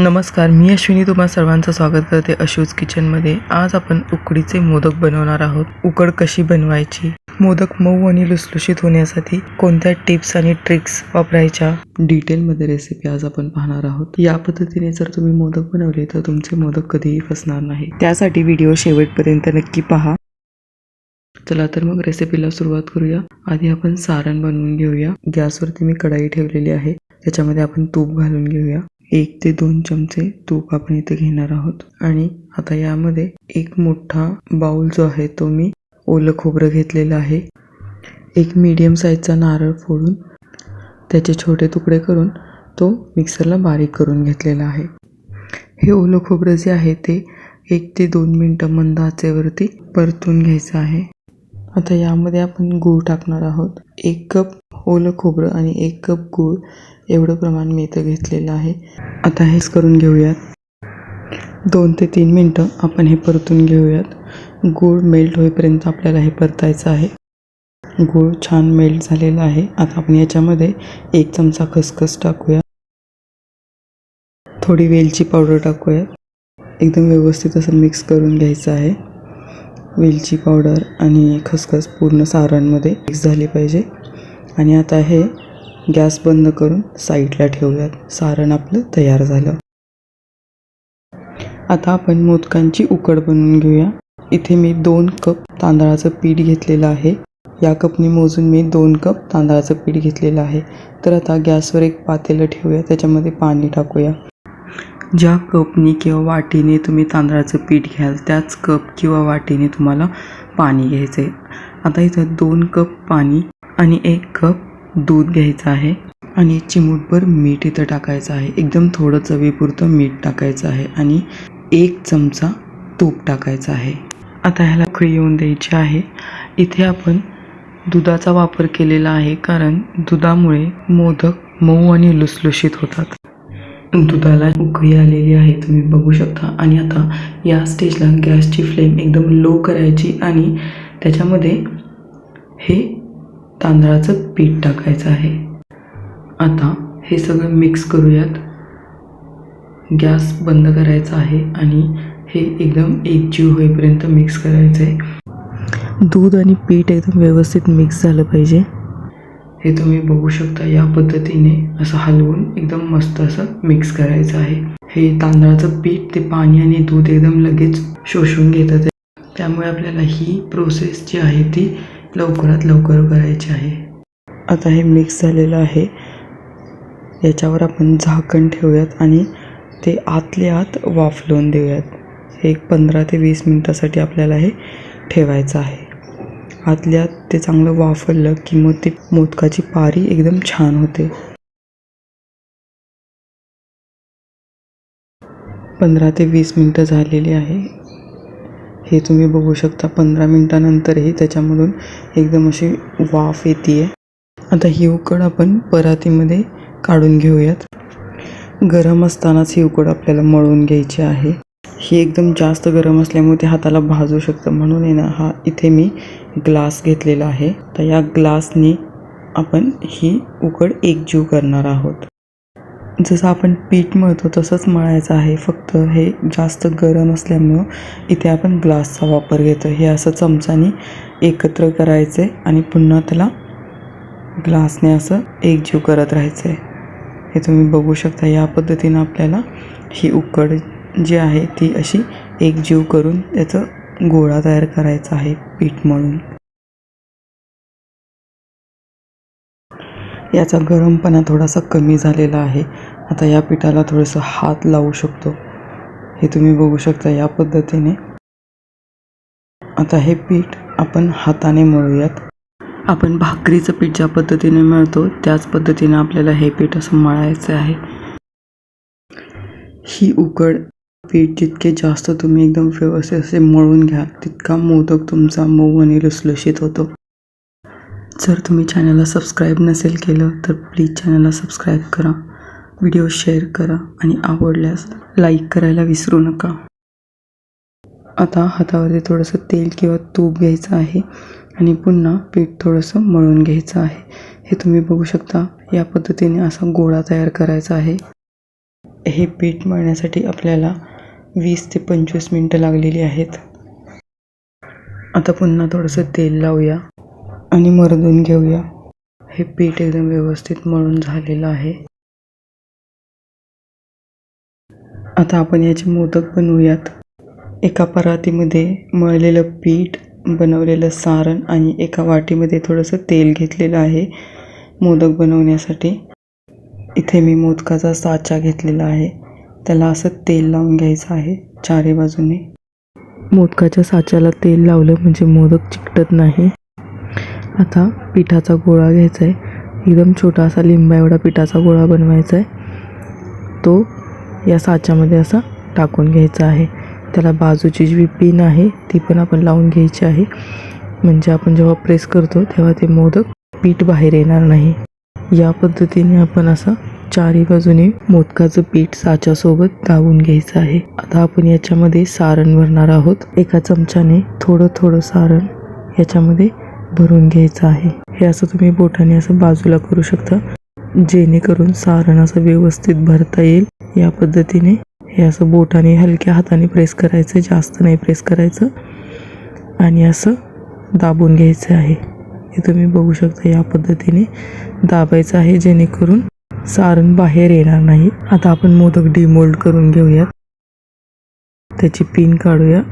नमस्कार मी अश्विनी तुम्हा सर्वांचं स्वागत करते अशूज किचनमध्ये. आज आपण उकडीचे मोदक बनवणार आहोत. उकड कशी बनवायची? मोदक मऊ आणि लुसलुशीत होण्यासाठी कोणत्या टिप्स आणि ट्रिक्स वापरायच्या? डिटेलमध्ये रेसिपी आज आपण पाहणार आहोत. या पद्धतीने जर तुम्ही मोदक बनवले तर तुमचे मोदक कधीही फसणार नाही. त्यासाठी व्हिडिओ शेवटपर्यंत नक्की पहा. चला तर मग रेसिपीला सुरुवात करूया. आधी आपण सारण बनवून घेऊया. गॅसवरती मी कढाई ठेवलेली आहे. त्याच्यामध्ये आपण तूप घालून घेऊया. एक ते दोन चमचे तूप आपण इथे घेणार आहोत. आणि आता यामध्ये एक मोठा बाउल जो आहे तो मी ओलं खोबरं घेतलेलं आहे. एक मीडियम साईजचा नारळ फोडून त्याचे छोटे तुकडे करून तो मिक्सरला बारीक करून घेतलेला आहे. हे ओलं खोबरं जे आहे ते एक ते दोन मिनटं मंद आचेवरती परतून घ्यायचं आहे. आता यामध्ये आपण गूळ टाकणार आहोत. एक कप ओलं खोबरं आणि एक कप गूळ एवढं प्रमाण मी इथं घेतलेलं आहे. आता हेच करून घेऊयात. दोन ते तीन मिनटं आपण हे परतून घेऊयात. गूळ मेल्ट होईपर्यंत आपल्याला हे परतायचं आहे. गूळ छान मेल्ट झालेला आहे. आता आपण याच्यामध्ये एक चमचा खसखस टाकूया. थोडी वेलची पावडर टाकूया. एकदम व्यवस्थित असं मिक्स करून घ्यायचं आहे. वेलची पावडर आणि खसखस पूर्ण सारांमध्ये मिक्स झाली पाहिजे. आणि आता हे गॅस बंद करून साईडला ठेवूयात. सारण आपलं तयार झालं. आता आपण मोदकांची उकड बनवून घेऊया. इथे मी दोन कप तांदळाचं पीठ घेतलेलं आहे. या कपने मोजून मी दोन कप तांदळाचं पीठ घेतलेलं आहे. तर आता गॅसवर एक पातेलं ठेवूया. त्याच्यामध्ये पाणी टाकूया. ज्या कपनी किंवा वाटीने तुम्ही तांदळाचं पीठ घ्याल त्याच कप किंवा वाटीने तुम्हाला पाणी घ्यायचं आहे आता इथं दोन कप पाणी आणि एक कप दूध घ्यायचं आहे आणि चिमूटभर मीठ इथं टाकायचं आहे. एकदम थोडं चवीपुरतं मीठ टाकायचं आहे आणि एक चमचा तूप टाकायचं आहे. आता ह्याला उकळी येऊन द्यायची आहे. इथे आपण दुधाचा वापर केलेला आहे कारण दुधामुळे मोदक मऊ आणि लुसलुशीत होतात. दुधाला उकळी आलेली आहे तुम्ही बघू शकता. आणि आता या स्टेजला गॅसची फ्लेम एकदम लो करायची आणि त्याच्यामध्ये हे तांदळाचं पीठ टाकायचं आहे. आता हे सगळं मिक्स करूयात. गॅस बंद करायचा आहे आणि हे एकदम एकजीव होईपर्यंत मिक्स करायचं आहे. दूध आणि पीठ एकदम व्यवस्थित मिक्स झालं पाहिजे. हे तुम्ही बघू शकता या पद्धतीने असं हलवून एकदम मस्त असं मिक्स करायचं आहे. हे तांदळाचं पीठ ते पाणी आणि दूध एकदम लगेच शोषून घेतात. त्यामुळे आपल्याला ही प्रोसेस जी आहे ती लवकरात लवकर करायची आहे. आता हे मिक्स झालेलं आहे. याच्यावर आपण झाकण ठेवूयात आणि ते आतल्या आत वाफलवून देऊयात. एक पंधरा ते वीस मिनटासाठी आपल्याला हे ठेवायचं आहे. आतल्या आत ते चांगलं वाफरलं की मग ती मोदकाची पारी एकदम छान होते. पंधरा ते वीस मिनटं झालेली आहे. हे तुम्ही बघू शकता. पंधरा मिनटानंतरही त्याच्यामधून एकदम अशी वाफ येते आता ही उकड आपण परातीमध्ये काढून घेऊयात. गरम असतानाच ही उकड आपल्याला मळून घ्यायची आहे. ही एकदम जास्त गरम असल्यामुळे ते हाताला भाजू शकतं. म्हणून आहे ना हा इथे मी ग्लास घेतलेला आहे. तर या ग्लासने आपण ही उकड एकजीव करणार आहोत. जसं आपण पीठ मळतो तसंच मळायचं आहे. फक्त हे जास्त गरम असल्यामुळं इथे आपण ग्लासचा वापर घेतो हे असं चमचानी एकत्र करायचं आहे आणि पुन्हा त्याला ग्लासने असं एकजीव करत राहायचं आहे हे तुम्ही बघू शकता. या पद्धतीनं आपल्याला ही उकड जी आहे ती अशी एकजीव करून त्याचं गोळा तयार करायचा आहे पीठ मळून. याचा गरमपणा थोडासा कमी झालेला आहे. आता या पिठाला थोडंसं हात लावू शकतो. हे तुम्ही बघू शकता या पद्धतीने. आता हे पीठ आपण हाताने मळूयात. आपण भाकरीचं पीठ ज्या पद्धतीने मळतो त्याच पद्धतीने आपल्याला हे पीठ असं मळायचं आहे. ही उकड पीठ जितके जास्त तुम्ही एकदम व्यवस्थित असे मळून घ्या तितका मोदक तुमचा मऊ आणि लुसलुशीत होतो. जर तुम्ही चॅनलला सबस्क्राईब नसेल केलं तर प्लीज चॅनलला सबस्क्राईब करा. व्हिडिओ शेअर करा आणि आवडल्यास लाईक करायला विसरू नका. आता हातावरती थोडंसं तेल किंवा तूप घ्यायचं आहे आणि पुन्हा पीठ थोडंसं मळून घ्यायचं आहे. हे तुम्ही बघू शकता या पद्धतीने असा गोळा तयार करायचा आहे. हे पीठ मळण्यासाठी आपल्याला वीस ते पंचवीस मिनटं लागलेली आहेत. आता पुन्हा थोडंसं तेल लावूया. आणि मरदून घेऊया. हे पीठ एकदम व्यवस्थित मळून झालेलं आहे. आता आपण याचे मोदक बनवूयात. एका परातीमध्ये मळलेलं पीठ बनवलेलं सारण आणि एका वाटीमध्ये थोडंसं तेल घेतलेलं आहे मोदक बनवण्यासाठी. इथे मी मोदकाचा साचा घेतलेला आहे. त्याला असं तेल लावून घ्यायचं आहे चारी बाजूने. मोदकाच्या साच्याला तेल लावलं म्हणजे मोदक चिकटत नाही. आता पिठाचा गोळा घ्यायचा आहे एकदम छोटा असा लिंबा एवढा पिठाचा गोळा बनवायचा आहे तो या साच्यामध्ये असा टाकून घ्यायचा आहे. त्याला बाजूची जी पिन आहे ती पण आपण लावून घ्यायची आहे. म्हणजे आपण जेव्हा प्रेस करतो तेव्हा ते मोदक पीठ बाहेर येणार नाही. या पद्धतीने आपण असं चारी बाजूने मोदकाचं पीठ साच्यासोबत दाबून घ्यायचं आहे. आता आपण याच्यामध्ये सारण भरणार आहोत. एका चमच्याने थोडं थोडं सारण याच्यामध्ये भरून घ्यायचं आहे. हे असं तुम्ही बोटाने असं बाजूला करू शकता. जेणेकरून सारण असं व्यवस्थित भरता येईल. या पद्धतीने हे असं बोटाने हलक्या हाताने प्रेस करायचं जास्त नाही प्रेस करायचं. आणि असं दाबून घ्यायचं आहे. हे तुम्ही बघू शकता या पद्धतीने दाबायचं आहे जेणेकरून सारण बाहेर येणार नाही. आता आपण मोदक डिमोल्ड करून घेऊयात. त्याची पिन काढूया.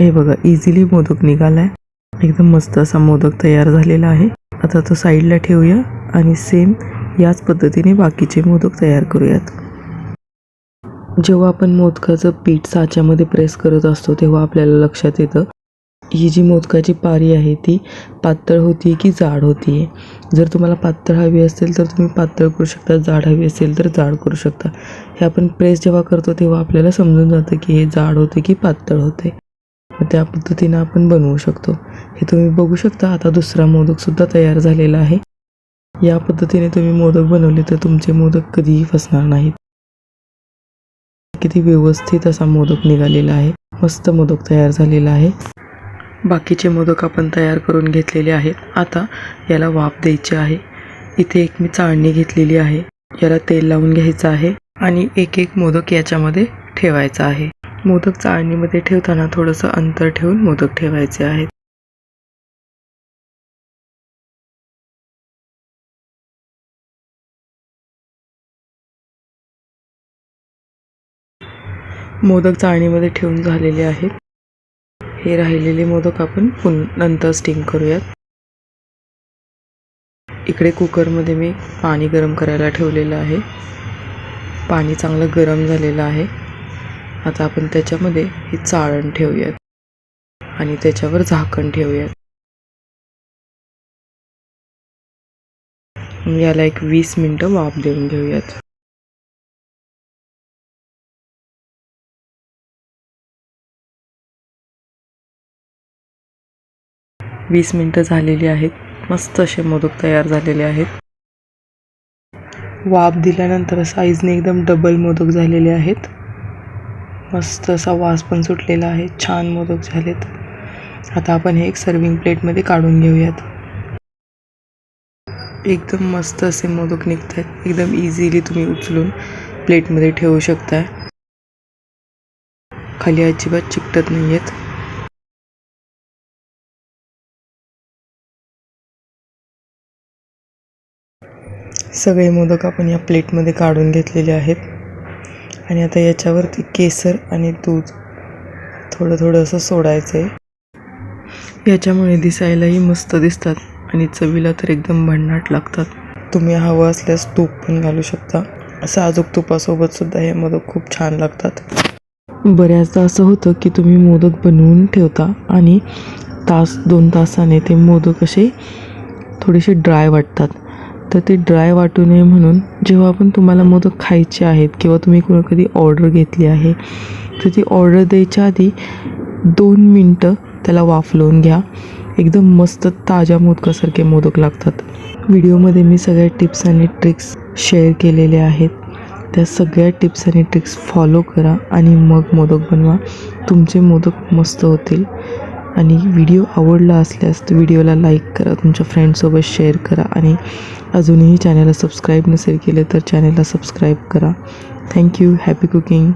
हे बघा इझिली मोदक निघालाय. एकदम मस्त असा मोदक तयार झालेला आहे. आता तो साईडला ठेवूया आणि सेम याच पद्धतीने बाकीचे मोदक तयार करूयात. जेव्हा आपण मोदकाचं पीठ साच्यामध्ये प्रेस करत असतो तेव्हा आपल्याला लक्षात येतं ही जी मोदकाची पारी आहे ती पातळ होती की जाड होती जर तुम्हाला पातळ हवी असेल तर तुम्ही पातळ करू शकता. जाड हवी असेल तर जाड करू शकता. हे आपण प्रेस जेव्हा करतो तेव्हा आपल्याला समजून जातं की हे जाड होते की पातळ होते. त्या पद्धतीनं आपण बनवू शकतो. हे तुम्ही बघू शकता आता दुसरा मोदकसुद्धा तयार झालेला आहे. या पद्धतीने तुम्ही मोदक बनवले तर तुमचे मोदक कधीही फसणार नाहीत. किती व्यवस्थित असा मोदक निघालेला आहे. मस्त मोदक तयार झालेला आहे. बाकीचे मोदक आपण तयार करून घेतलेले आहेत. आता याला वाफ द्यायची आहे. इथे एक मी चाळणी घेतलेली आहे. याला तेल लावून घ्यायचं आहे आणि एक एक मोदक याच्यामध्ये ठेवायचा आहे. मोदक चाळणीमध्ये ठेवताना थोडंसं अंतर ठेवून मोदक ठेवायचे आहेत. मोदक चाळणीमध्ये ठेवून झालेले आहेत. हे राहिलेले मोदक आपण पुन नंतर स्टीम करूयात. इकडे कुकरमध्ये मी पाणी गरम करायला ठेवलेलं आहे. पाणी चांगलं गरम झालेलं आहे. आता आपण त्याच्यामध्ये हे चाळण ठेवूयात. आणि त्याच्यावर झाकण ठेवूयात. याला एक वीस मिनटं वाफ देऊन घेऊयात. वीस मिनटं झालेली आहेत. मस्त असे मोदक तयार झालेले आहेत. वाफ दिल्यानंतर साईजने एकदम डबल मोदक झालेले आहेत. मस्त असा वास पण सुटलेला आहे. छान मोदक झालेत. आता आपण हे एक सर्विंग प्लेटमध्ये काढून घेऊयात. एकदम मस्त असे मोदक निघत आहेत एकदम इझिली तुम्ही उचलून प्लेटमध्ये ठेवू शकताय. खाली अजिबात चिकटत नाही आहेत सगळे मोदक आपण या प्लेटमध्ये काढून घेतलेले आहेत. आणि आता याच्यावरती केसर आणि दूध थोडं थोडं असं सोडायचं आहे याच्यामुळे दिसायलाही मस्त दिसतात आणि चवीला तर एकदम भन्नाट लागतात. तुम्ही हवं असल्यास तूप पण घालू शकता. साजूक तुपासोबत सुद्धा हे मोदक खूप छान लागतात. बऱ्याचदा असं होतं की तुम्ही मोदक बनवून ठेवता आणि तास दोन तासाने ते मोदक असे थोडेसे ड्राय वाटतात. तर ते ड्राय वाटू नये म्हणून जेव्हा पण तुम्हाला मोदक खायचे आहेत किंवा तुम्ही कुणा कधी ऑर्डर घेतली आहे तर ती ऑर्डर द्यायच्या आधी दोन मिनटं त्याला वाफलवून घ्या. एकदम मस्त ताज्या मोदकासारखे मोदक लागतात. व्हिडिओमध्ये मी सगळ्या टिप्स आणि ट्रिक्स शेअर केलेले आहेत. त्या सगळ्या टिप्स आणि ट्रिक्स फॉलो करा आणि मग मोदक बनवा. तुमचे मोदक मस्त होतील. आणि व्हिडिओ आवडला असल्यास तर व्हिडिओला लाईक करा तुमच्या फ्रेंडसोबत शेअर करा आणि अजूनही चॅनलला सबस्क्राईब नसेल केलं तर चॅनलला सबस्क्राईब करा. Thank you happy cooking.